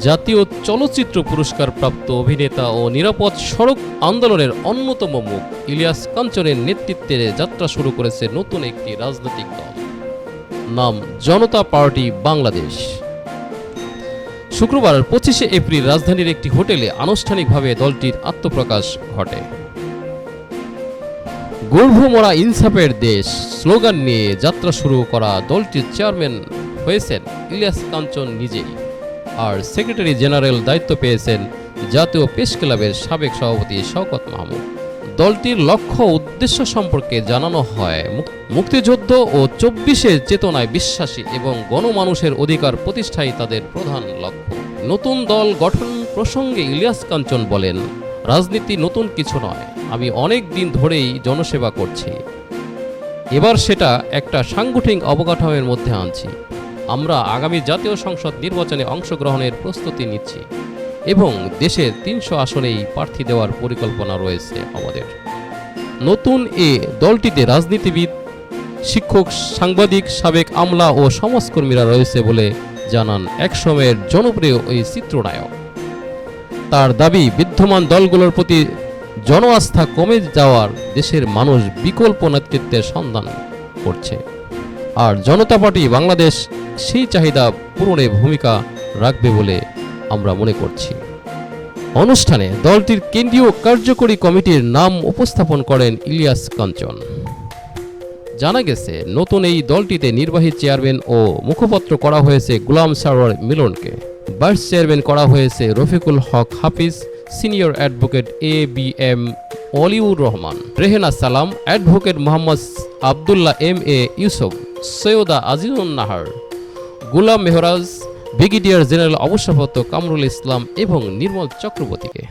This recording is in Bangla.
জাতীয় চলচ্চিত্র পুরস্কার প্রাপ্ত অভিনেতা ও নিরাপদ সড়ক আন্দোলনের অন্যতম মুখ। ইলিয়াস কাঞ্চনের নেতৃত্বে যাত্রা শুরু করেছে নতুন একটি রাজনৈতিক দল। নাম, জনতা পার্টি বাংলাদেশ। শুক্রবার পঁচিশে এপ্রিল রাজধানীর একটি হোটেলে আনুষ্ঠানিকভাবে দলটির আত্মপ্রকাশ ঘটে। গর্ভমরা ইনসাফের দেশ স্লোগান নিয়ে যাত্রা শুরু করা দলটির চেয়ারম্যান হয়েছেন ইলিয়াস কাঞ্চন নিজেই। আর সেক্রেটারি জেনারেল দায়িত্ব পেয়েছেন জাতীয় প্রেস ক্লাবের সাবেক সভাপতি শওকত মাহমুদ। দলটির লক্ষ্য উদ্দেশ্য সম্পর্কে জানানো হয়, মুক- মুক্তিযুদ্ধ ও চব্বিশের চেতনায় বিশ্বাসী এবং গণমানুষের অধিকার প্রতিষ্ঠাই তাদের প্রধান লক্ষ্য। নতুন দল গঠন প্রসঙ্গে ইলিয়াস কাঞ্চন বলেন, রাজনীতি নতুন কিছু নয়, আমি অনেক দিন ধরেই জনসেবা করছি। এবার সেটা একটা সাংগঠনিক অবকাঠামোর মধ্যে আনছি। আমরা আগামী জাতীয় সংসদ নির্বাচনে অংশগ্রহণের প্রস্তুতি নিচ্ছি এবং দেশের তিনশো আসনেই প্রার্থী দেওয়ার পরিকল্পনা রয়েছে আমাদের। নতুন এ দলটিতে রাজনীতিবিদ, শিক্ষক, সাংবাদিক, সাবেক আমলা ও সমাজকর্মীরা রয়েছে বলে জানান একসময়ের জনপ্রিয় ওই চিত্রনায়ক। তার দাবি, বিদ্যমান দলগুলোর প্রতি জন আস্থা কমে যাওয়ার দেশের মানুষ বিকল্প নেতৃত্বের সন্ধান করছে। আর জনতা পার্টি বাংলাদেশ সেই চাহিদা পূরণে ভূমিকা রাখবে বলে আমরা মনে করছি। অনুষ্ঠানে দলটির কেন্দ্রীয় কার্যকরী কমিটির নাম উপস্থাপন করেন ইলিয়াস কাঞ্চন। জানা গেছে, নতুন এই দলটিতে নির্বাহী চেয়ারম্যান ও মুখপত্র করা হয়েছে গুলাম সারোয়ার মিলনকে। ভাইস চেয়ারম্যান করা হয়েছে Rafiqul Haque Hafiz, senior advocate A B M Oliur Rahman, Rehena Salam, advocate Mohammad Abdullah M A Yusuf, Syeda Azizun Nahar Gulam Mehraj brigadier general অবসরপ্রাপ্ত কামরুল ইসলাম এবং নির্মল চক্রবর্তীকে।